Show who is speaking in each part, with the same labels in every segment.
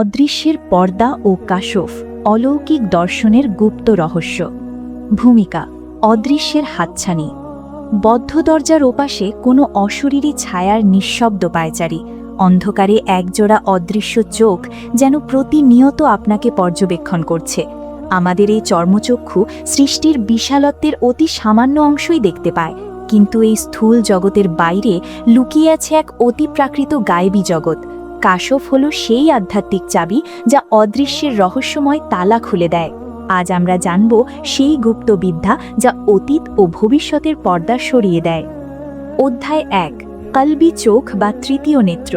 Speaker 1: অদৃশ্যের পর্দা ও কাশফ, অলৌকিক দর্শনের গুপ্ত রহস্য। ভূমিকা, অদৃশ্যের হাতছানি। বদ্ধ দরজার ওপাশে কোনো অশরীরী ছায়ার নিঃশব্দ পায়চারি, অন্ধকারে একজোড়া অদৃশ্য চোখ যেন প্রতিনিয়ত আপনাকে পর্যবেক্ষণ করছে। আমাদের এই চর্মচক্ষু সৃষ্টির বিশালত্বের অতি সামান্য অংশই দেখতে পায়, কিন্তু এই স্থূল জগতের বাইরে লুকিয়ে আছে এক অতি প্রাকৃত গায়েবী জগৎ। কাশফ হল সেই আধ্যাত্মিক চাবি যা অদৃশ্যের রহস্যময় তালা খুলে দেয়। আজ আমরা জানব সেই গুপ্ত বিদ্যা যা অতীত ও ভবিষ্যতের পর্দা সরিয়ে দেয়। অধ্যায় এক, কালবি চোখ বা তৃতীয় নেত্র।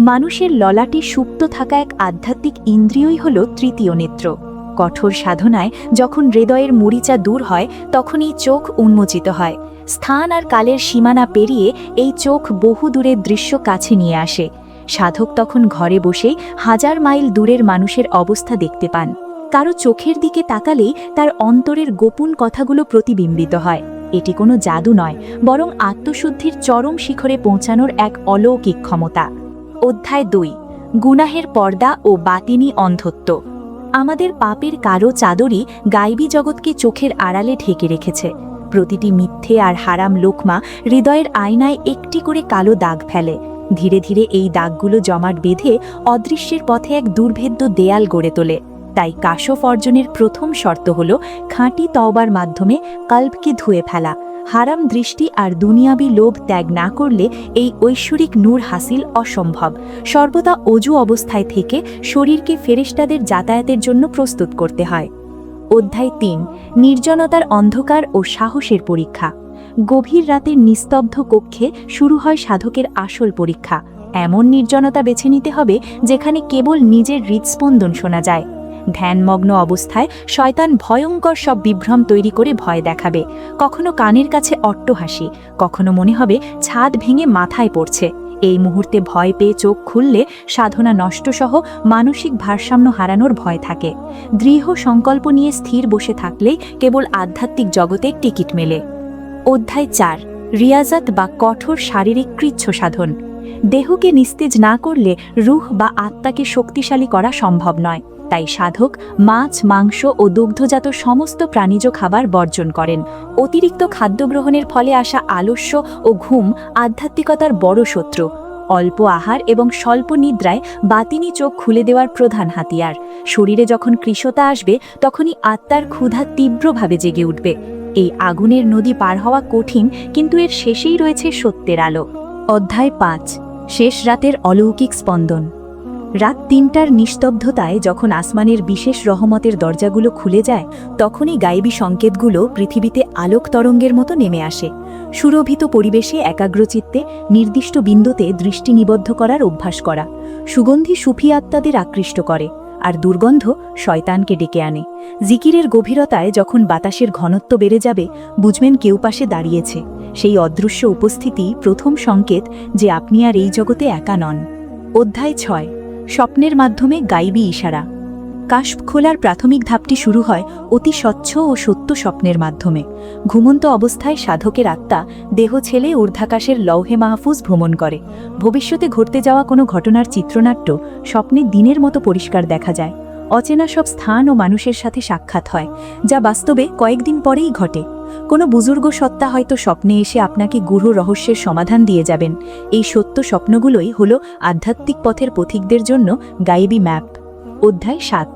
Speaker 1: মানুষের ললাটে সুপ্ত থাকা এক আধ্যাত্মিক ইন্দ্রিয়ই হল তৃতীয় নেত্র। কঠোর সাধনায় যখন হৃদয়ের মরিচা দূর হয় তখন এই চোখ উন্মোচিত হয়। স্থান আর কালের সীমানা পেরিয়ে এই চোখ বহু দূরের দৃশ্য কাছে নিয়ে আসে। সাধক তখন ঘরে বসেই হাজার মাইল দূরের মানুষের অবস্থা দেখতে পান। কারও চোখের দিকে তাকালেই তার অন্তরের গোপন কথাগুলো প্রতিবিম্বিত হয়। এটি কোনো জাদু নয়, বরং আত্মশুদ্ধির চরম শিখরে পৌঁছানোর এক অলৌকিক ক্ষমতা। অধ্যায় দুই, গুনাহের পর্দা ও বাতিনি অন্ধত্ব। আমাদের পাপের কারও চাদরই গাইবী জগৎকে চোখের আড়ালে ঢেকে রেখেছে। প্রতিটি মিথ্যে আর হারাম লোকমা হৃদয়ের আয়নায় একটি করে কালো দাগ ফেলে। ধীরে ধীরে এই দাগগুলো জমাট বেঁধে অদৃশ্যের পথে এক দুর্ভেদ্য দেয়াল গড়ে তোলে। তাই কাশফ অর্জনের প্রথম শর্ত হল খাঁটি তওবার মাধ্যমে কাল্পকে ধুয়ে ফেলা। হারাম দৃষ্টি আর দুনিয়াবি লোভ ত্যাগ না করলে এই ঐশ্বরিক নূর হাসিল অসম্ভব। সর্বদা অজু অবস্থায় থেকে শরীরকে ফেরেশতাদের যাতায়াতের জন্য প্রস্তুত করতে হয়। অধ্যায় তিন, নির্জনতার অন্ধকার ও সাহসের পরীক্ষা। গভীর রাতের নিস্তব্ধ কক্ষে শুরু হয় সাধকের আসল পরীক্ষা। এমন নির্জনতা বেছে নিতে হবে যেখানে কেবল নিজের হৃদস্পন্দন শোনা যায়। ধ্যানমগ্ন অবস্থায় শয়তান ভয়ঙ্কর সব বিভ্রম তৈরি করে ভয় দেখাবে। কখনো কানের কাছে অট্টহাসি, কখনো মনে হবে ছাদ ভেঙে মাথায় পড়ছে। এই মুহূর্তে ভয় পেয়ে চোখ খুললে সাধনা নষ্টসহ মানসিক ভারসাম্য হারানোর ভয় থাকে। দৃঢ় সংকল্প নিয়ে স্থির বসে থাকলেই কেবল আধ্যাত্মিক জগতে টিকিট মেলে। অধ্যায় চার, রিয়াজাত বা কঠোর শারীরিক কৃচ্ছ সাধন দেহকে নিস্তেজ না করলে রুহ বা আত্মাকে শক্তিশালী করা সম্ভব নয়। তাই সাধক মাছ, মাংস ও দুগ্ধজাত সমস্ত প্রাণীজ খাবার বর্জন করেন। অতিরিক্ত খাদ্য গ্রহণের ফলে আসা আলস্য ও ঘুম আধ্যাত্মিকতার বড় শত্রু। অল্প আহার এবং স্বল্প নিদ্রায় বাতিনি চোখ খুলে দেওয়ার প্রধান হাতিয়ার। শরীরে যখন কৃশতা আসবে, তখনই আত্মার ক্ষুধা তীব্রভাবে জেগে উঠবে। এই আগুনের নদী পার হওয়া কঠিন, কিন্তু এর শেষেই রয়েছে সত্যের আলো। অধ্যায় পাঁচ, শেষ রাতের অলৌকিক স্পন্দন। রাত তিনটার নিস্তব্ধতায় যখন আসমানের বিশেষ রহমতের দরজাগুলো খুলে যায়, তখনই গায়েবী সংকেতগুলো পৃথিবীতে আলোক তরঙ্গের মতো নেমে আসে। সুরভিত পরিবেশে একাগ্রচিত্তে নির্দিষ্ট বিন্দুতে দৃষ্টি নিবদ্ধ করার অভ্যাস করা। সুগন্ধি সুফি আত্মাদের আকৃষ্ট করে। আর দুর্গন্ধ শয়তানকে ডেকে আনে। জিকিরের গভীরতায় যখন বাতাসের ঘনত্ব বেড়ে যাবে, বুঝবেন কেউ পাশে দাঁড়িয়েছে। সেই অদৃশ্য উপস্থিতি প্রথম সংকেত যে আপনি আর এই জগতে একা নন। অধ্যায় ছয়। স্বপ্নের মাধ্যমে গাইবি ইশারা। কাশপ খোলার প্রাথমিক ধাপটি শুরু হয় অতি স্বচ্ছ ও সত্য স্বপ্নের মাধ্যমে। ঘুমন্ত অবস্থায় সাধকের আত্মা, দেহ ছেলে ঊর্ধ্বাকাশের লৌহে মাহফুজ ভ্রমণ করে। ভবিষ্যতে ঘটতে যাওয়া কোনো ঘটনার চিত্রনাট্য স্বপ্নে দিনের মতো পরিষ্কার দেখা যায়। অচেনা সব স্থান ও মানুষের সাথে সাক্ষাৎ হয়, যা বাস্তবে কয়েকদিন পরেই ঘটে। কোনো বুজুর্গ সত্তা হয়তো স্বপ্নে এসে আপনাকে গূঢ় রহস্যের সমাধান দিয়ে যাবেন। এই সত্য স্বপ্নগুলোই হল আধ্যাত্মিক পথের পথিকদের জন্য গাইবি ম্যাপ। অধ্যায় সাত,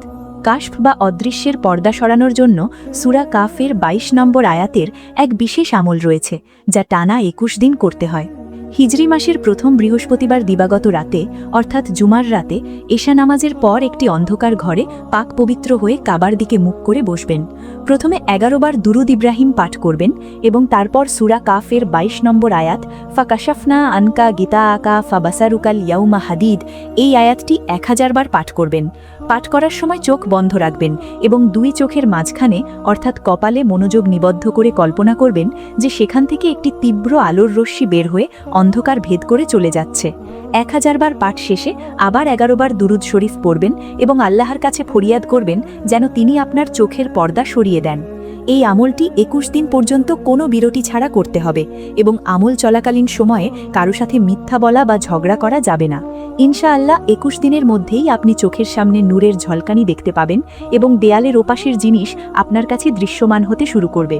Speaker 1: কাশফ বা অদৃশ্যের পর্দা সরানোর জন্য সুরা কাফের ২২ নম্বর আয়াতের এক বিশেষ আমল রয়েছে, যা টানা একুশ দিন করতে হয়। হিজরি মাসের প্রথম বৃহস্পতিবার দিবাগত রাতে, অর্থাৎ জুমার রাতে, এশা নামাজের পর একটি অন্ধকার ঘরে পাক পবিত্র হয়ে কাবার দিকে মুখ করে বসবেন। প্রথমে এগারো বার দুরুদ ইব্রাহিম পাঠ করবেন এবং তারপর সুরা কাফের ২২ নম্বর আয়াত ফা কাশাফনা আনকা গীতা আকা ফা বাসারুকাল ইয়াউমা হাদিদ, এই আয়াতটি এক হাজার বার পাঠ করবেন। পাঠ করার সময় চোখ বন্ধ রাখবেন এবং দুই চোখের মাঝখানে, অর্থাৎ কপালে মনোযোগ নিবদ্ধ করে কল্পনা করবেন যে সেখান থেকে একটি তীব্র আলোর রশ্মি বের হয়ে অন্ধকার ভেদ করে চলে যাচ্ছে। এক হাজারবার পাঠ শেষে আবার এগারো বার দুরুদ শরীফ পড়বেন এবং আল্লাহর কাছে ফরিয়াদ করবেন যেন তিনি আপনার চোখের পর্দা সরিয়ে দেন। এই আমলটি একুশ দিন পর্যন্ত কোনো বিরতি ছাড়া করতে হবে এবং আমল চলাকালীন সময়ে কারও সাথে মিথ্যা বলা বা ঝগড়া করা যাবে না। ইনশাআল্লাহ একুশ দিনের মধ্যেই আপনি চোখের সামনে নূরের ঝলকানি দেখতে পাবেন এবং দেয়ালের ওপাশের জিনিস আপনার কাছে দৃশ্যমান হতে শুরু করবে।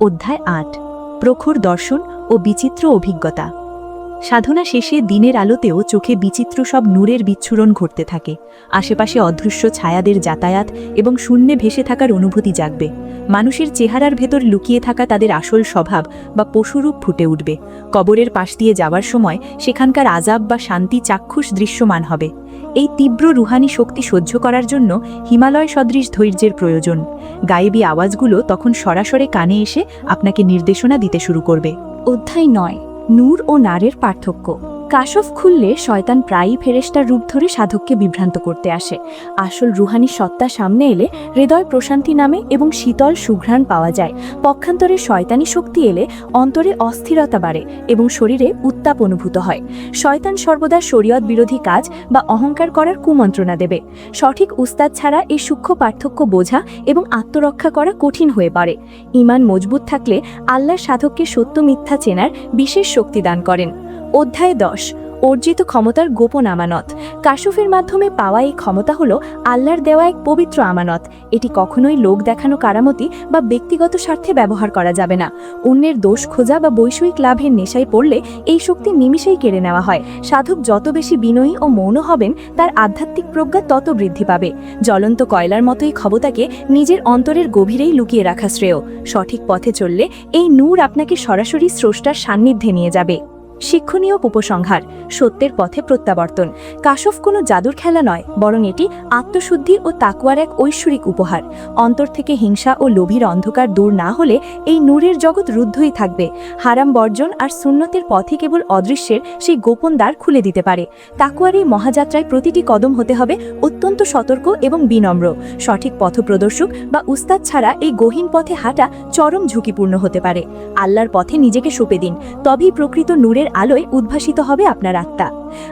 Speaker 1: অধ্যায় আট। প্রখর দর্শন ও বিচিত্র অভিজ্ঞতা। সাধনা শেষে দিনের আলোতেও চোখে বিচিত্র সব নূরের বিচ্ছুরণ ঘটতে থাকে। আশেপাশে অদৃশ্য ছায়াদের যাতায়াত এবং শূন্যে ভেসে থাকার অনুভূতি জাগবে। মানুষের চেহারার ভেতর লুকিয়ে থাকা তাদের আসল স্বভাব বা পশুরূপ ফুটে উঠবে। কবরের পাশ দিয়ে যাওয়ার সময় সেখানকার আজাব বা শান্তি চাক্ষুষ দৃশ্যমান হবে। এই তীব্র রুহানি শক্তি সহ্য করার জন্য হিমালয় সদৃশ ধৈর্যের প্রয়োজন। গায়েবী আওয়াজগুলো তখন সরাসরি কানে এসে আপনাকে নির্দেশনা দিতে শুরু করবে। অধ্যায় নয়। নূর ও নারের পার্থক্য। কাশফ খুললে শয়তান প্রায়ই ফেরেস্তার রূপ ধরে সাধককে বিভ্রান্ত করতে আসে। আসল রুহানি সত্তা সামনে এলে হৃদয় প্রশান্তি নামে এবং শীতল সুঘ্রাণ পাওয়া যায়। পক্ষান্তরে শয়তানি শক্তি এলে অন্তরে অস্থিরতা বাড়ে এবং শরীরে উত্তাপ অনুভূত হয়। শয়তান সর্বদা শরীয়ত বিরোধী কাজ বা অহংকার করার কুমন্ত্রণা দেবে। সঠিক উস্তাদ ছাড়া এই সূক্ষ্ম পার্থক্য বোঝা এবং আত্মরক্ষা করা কঠিন হয়ে পড়ে। ইমান মজবুত থাকলে আল্লাহর সাধককে সত্য মিথ্যা চেনার বিশেষ শক্তি দান করেন। অধ্যায় দশ, অর্জিত ক্ষমতার গোপন আমানত। কাশুফের মাধ্যমে পাওয়া এই ক্ষমতা হল আল্লাহর দেওয়া এক পবিত্র আমানত। এটি কখনোই লোক দেখানো কারামতি বা ব্যক্তিগত স্বার্থে ব্যবহার করা যাবে না। অন্যের দোষ খোঁজা বা বৈষয়িক লাভের নেশায় পড়লে এই শক্তি নিমিষেই কেড়ে নেওয়া হয়। সাধক যত বেশি বিনয়ী ও মৌন হবেন, তার আধ্যাত্মিক প্রজ্ঞা তত বৃদ্ধি পাবে। জ্বলন্ত কয়লার মতোই ক্ষমতাকে নিজের অন্তরের গভীরেই লুকিয়ে রাখা শ্রেয়। সঠিক পথে চললে এই নূর আপনাকে সরাসরি স্রষ্টার সান্নিধ্যে নিয়ে যাবে। শিক্ষণীয় উপসংহার, সত্যের পথে প্রত্যাবর্তন। কাশফ কোনো জাদুর খেলা নয়, বরং এটি আত্মশুদ্ধি ও তাকুয়ার এক ঐশ্বরিক উপহার। অন্তর থেকে হিংসা ও লোভীর অন্ধকার দূর না হলে এই নূরের জগৎ রুদ্ধই থাকবে। হারাম বর্জন আর সুন্নতের পথে কেবল অদৃশ্যের সেই গোপন দ্বার খুলে দিতে পারে। তাকুয়ার এই মহাযাত্রায় প্রতিটি কদম হতে হবে অত্যন্ত সতর্ক এবং বিনম্র। সঠিক পথপ্রদর্শক বা উস্তাদ ছাড়া এই গহীন পথে হাঁটা চরম ঝুঁকিপূর্ণ হতে পারে। আল্লাহর পথে নিজেকে সঁপে দিন। তবেই প্রকৃত নূরের আলোয় উদ্ভাসিত হবে আপনার আত্মা।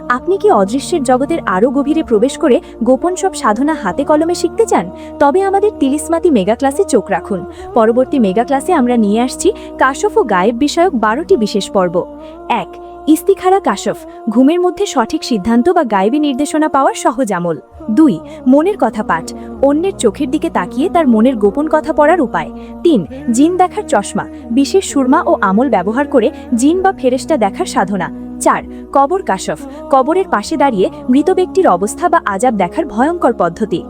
Speaker 1: আপনি কি অদৃশ্যের জগতের আরও গভীরে প্রবেশ করে গোপন সব সাধনা হাতে কলমে শিখতে চান? তবে আমাদের তিলিসমাতি মেগা ক্লাসে চোখ রাখুন। পরবর্তী মেগা ক্লাসে আমরা নিয়ে আসছি কাশফ ও গায়েব বিষয়ক বারোটি বিশেষ পর্ব। এক ইস্তিখারা কাশফ, ঘুমের মধ্যে সঠিক সিদ্ধান্ত বা গায়েবী নির্দেশনা পাওয়ার সহজ আমল। দুই, মনের কথা পাঠ, অন্যের চোখের দিকে তাকিয়ে তার মনের গোপন কথা পড়ার উপায়। তিন, জিন দেখার চশমা, বিশেষ সুরমা ও আমল ব্যবহার করে জিন বা ফেরেস্টা দেখার সাধনা। চার, কবর কাশফ, কবরের পাশে দাঁড়িয়ে মৃত ব্যক্তির অবস্থা বা আজাব দেখার ভয়ঙ্কর পদ্ধতি।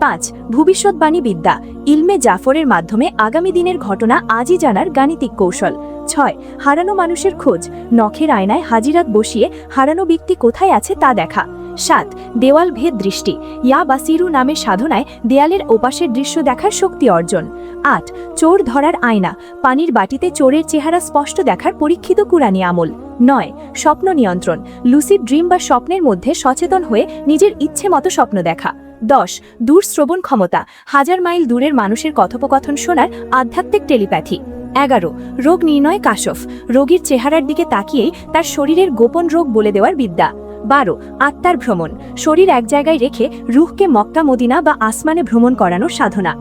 Speaker 1: পাঁচ, ভবিষ্যৎবাণী বিদ্যা, ইলমে জাফরের মাধ্যমে আগামী দিনের ঘটনা আজই জানার গাণিতিক কৌশল। ছয় হারানো মানুষের খোঁজ। নখের আয়নায় হাজিরাত বসিয়ে হারানো ব্যক্তি কোথায় আছে তা দেখা। সাত, দেওয়াল ভেদ দৃষ্টি। ইয়া বাসিরু নামের সাধনায় দেয়ালের ওপাশের দৃশ্য দেখার শক্তি অর্জন। আট, চোর ধরার আয়না। পানির বাটিতে চোরের চেহারা স্পষ্ট দেখার পরীক্ষিত কুরানি আমল। নয়, স্বপ্ন নিয়ন্ত্রণ। লুসিড ড্রিম বা স্বপ্নের মধ্যে সচেতন হয়ে নিজের ইচ্ছে মতো স্বপ্ন দেখা। দশ, দূর শ্রবণ ক্ষমতা, হাজার মাইল দূরের মানুষের কথোপকথন শোনার আধ্যাত্মিক টেলিপ্যাথি। এগারো, রোগ নির্ণয় কাশফ, রোগীর চেহারার দিকে তাকিয়েই তার শরীরের গোপন রোগ বলে দেওয়ার বিদ্যা। বারো, আত্মার ভ্রমণ, শরীর এক জায়গায় রেখে রুহকে মক্কা মদিনা বা আসমানে ভ্রমণ করানোর সাধনা।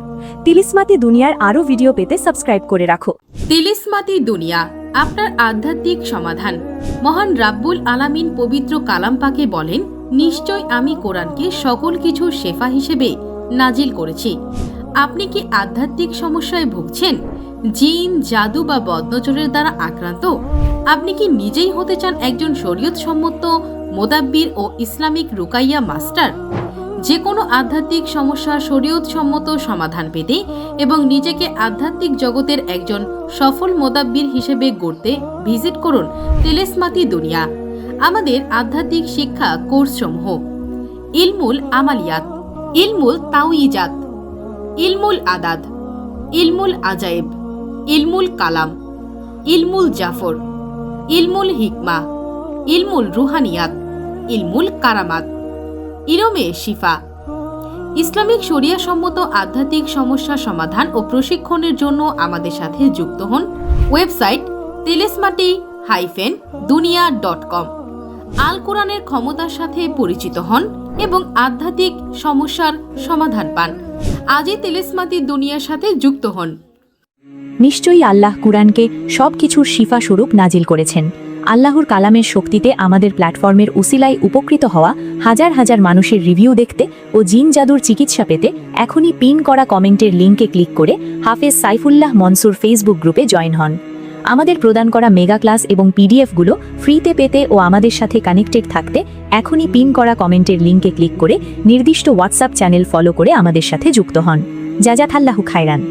Speaker 1: তিলিসমাতি দুনিয়ার আরও ভিডিও পেতে সাবস্ক্রাইব করে রাখো।
Speaker 2: তিলিসমাতি দুনিয়া, আপনার আধ্যাত্মিক সমাধান। মহান রাব্বুল আলামিন পবিত্র কালাম পাকে বলেন নিশ্চয় আমি কোরআনকে সকল কিছু শেফা হিসেবে নাজিল করেছি। আপনি কি আধ্যাত্মিক সমস্যায় ভুগছেন? জিন, জাদু বা বদনজরের দ্বারা আক্রান্ত? আপনি কি নিজেই হতে চান একজন শরীয়ত সম্মত মোদাব্বির ও ইসলামিক রুকাইয়া মাস্টার? যে কোনো আধ্যাত্মিক সমস্যার শরীয়ত সম্মত সমাধান পেতে এবং নিজেকে আধ্যাত্মিক জগতের একজন সফল মোদাব্বির হিসেবে গড়তে ভিজিট করুন তেলেসমাতি দুনিয়া। আমাদের আধ্যাত্মিক শিক্ষা কোর্সসমূহ। ইলমুল আমালিয়াত। ইলমুল তাওইজাত ইলমুল আদাদ ইলমুল আজায়েব ইলমুল কালাম। ইলমুল জাফর। ইলমুল হিকমা। ইলমুল রুহানিয়াত। ইলমুল কারামাত। ইরমে শিফা। ইসলামিক শরিয়া সম্মত আধ্যাত্মিক সমস্যা সমাধান ও প্রশিক্ষণের জন্য আমাদের সাথে যুক্ত হন website Telesmati hyphen Duniya dot com. আল কোরআনের ক্ষমতার সাথে পরিচিত হন এবং আধ্যাত্মিক সমস্যার সমাধান পান। আজই তেলেসমাতি দুনিয়ার সাথে যুক্ত হন।
Speaker 1: নিশ্চয়ই আল্লাহ কুরআনকে সব কিছুর শিফা স্বরূপ নাজিল করেছেন। আল্লাহর কালামের শক্তিতে আমাদের প্ল্যাটফর্মের উসিলায় উপকৃত হওয়া হাজার হাজার মানুষের রিভিউ দেখতে ও জিন জাদুর চিকিৎসা পেতে এখনই পিন করা কমেন্টের লিঙ্কে ক্লিক করে হাফেজ সাইফুল্লাহ মনসুর ফেসবুক গ্রুপে জয়েন হন। আমাদের প্রদান করা মেগা ক্লাস এবং পিডিএফগুলো ফ্রিতে পেতে ও আমাদের সাথে কানেক্টেড থাকতে এখনই পিন করা কমেন্টের লিঙ্কে ক্লিক করে নির্দিষ্ট হোয়াটসঅ্যাপ চ্যানেল ফলো করে আমাদের সাথে যুক্ত হন। যা যা থাল্লাহু খায়রান।